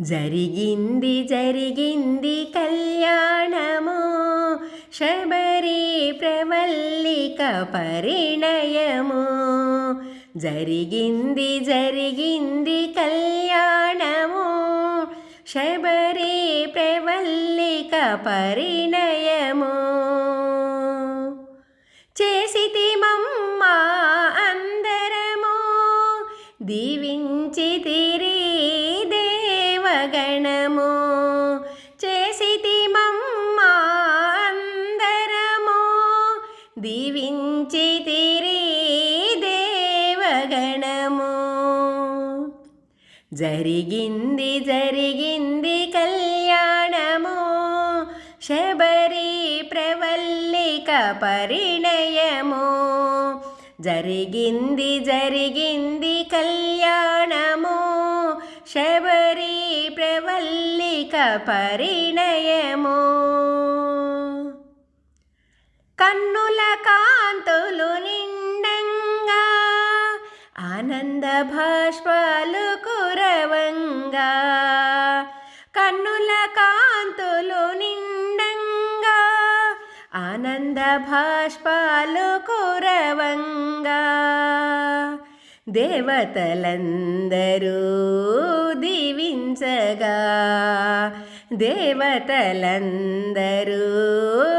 జరిగింది జరిగింది కళ్యాణము. శబరి ప్రవల్లిక పరిణయము. జరిగింది జరిగింది కళ్యాణము. శబరి ప్రవల్లిక పరిణయము. జరిగింది జరిగింది కళ్యాణము. శబరి ప్రవల్లిక పరిణయము. జరిగింది జరిగింది కళ్యాణము. శబరి ప్రవల్లిక పరిణయము. కన్నుల కాంతులు నిండంగా ఆనంద భాష్పాలకు కన్నుల కాంతులు నిండంగా ఆనంద భాష్పాలు కురవంగా. దేవతలందరూ దీవించగా దేవతలందరూ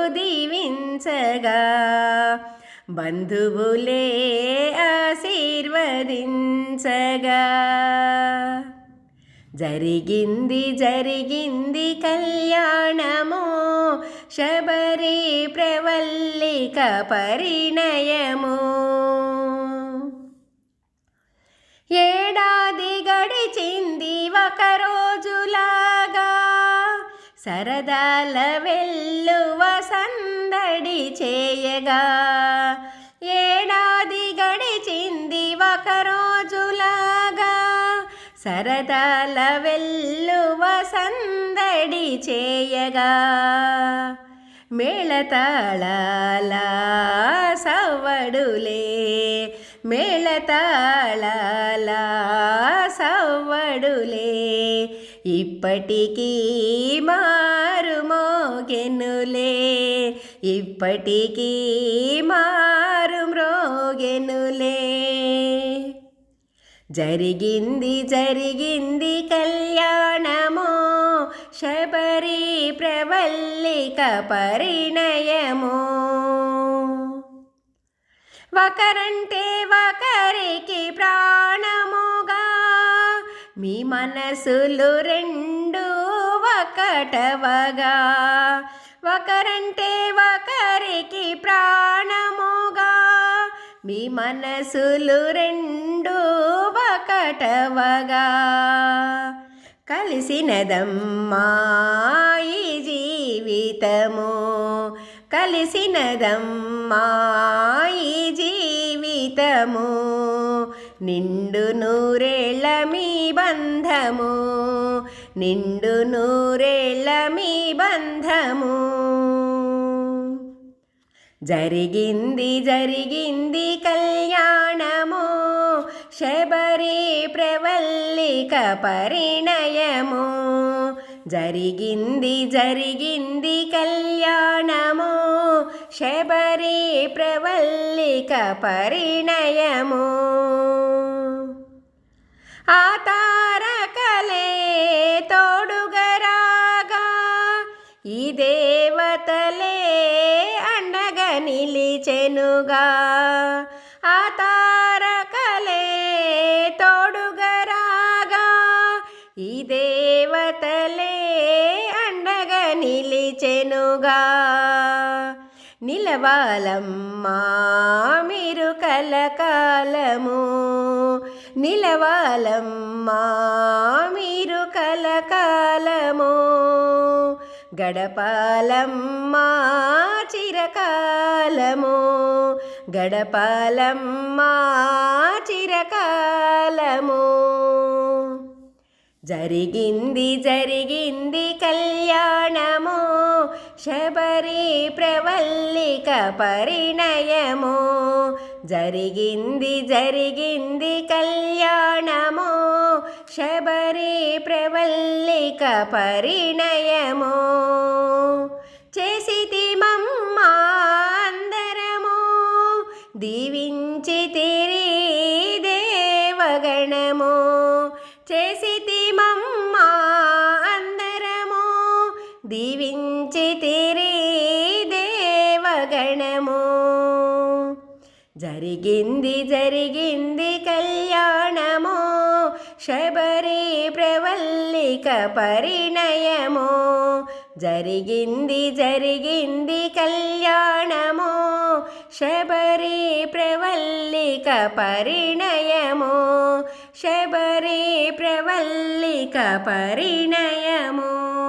దీవించగా. బంధువులే ఆశీర్వదించగా. జరిగింది జరిగింది కళ్యాణము. శబరి ప్రవల్లిక పరిణయము. ఏడాది గడిచింది ఒక రోజులాగా. సరదాల వెల్లువ సందడి చేయగా. ఏడాది గడిచింది ఒక రోజులాగా సరదాల వెల్లువ సందడి చేయగా మేళతాళాల సవ్వడులే మేళతాళాల సవ్వడులే. ఇప్పటికీ మారు మోగెనులే ఇప్పటికీ మారు మ్రోగెనులే. జరిగింది జరిగింది కళ్యాణమో. శబరి ప్రవల్లిక పరిణయమో. ఒకరంటే ఒకరికి ప్రాణముగా. మీ మనసులు రెండు ఒకటవగా. ఒకరంటే ఒకరికి ప్రాణముగా. మీ మనసులు రెండు ఒకటవగా కలిసినదమ్మా ఈ జీవితము. కలిసినదమ్మా ఈ జీవితము. నిండు నూరేళ్ళ మీ బంధము. నిండు నూరేళ్ళ మీ బంధము. జరిగింది జరిగింది కళ్యాణ. ప్రవల్లిక పరిణయము జరిగింది జరిగింది కళ్యాణము. శబరి ప్రవల్లిక పరిణయము. ఆ తారకలే తోడుగరాగా ఈ దేవతలే అండగ నిలిచెనుగా. నిలిచెనుగా నిలవాలమ్మా మీరు కలకాలము. నిలవాలమ్మా మీరు కలకాలము. గడపాలమ్మా చిరకాలము. గడపాలమ్మా చిరకాలము. జరిగింది జరిగింది కళ్యాణము శబరి ప్రవల్లిక పరిణయము. జరిగింది జరిగింది కళ్యాణము శబరి ప్రవల్లిక పరిణయము. చేసి చేసితిమమ్మ అందరము దీవించి దీవించి దేవగణము. జరిగింది జరిగింది కళ్యాణము. శబరి ప్రవల్లిక పరిణయము. జరిగింది జరిగింది కళ్యాణము. శబరి ప్రవల్లిక పరిణయము. శబరి ప్రవల్లిక పరిణయము.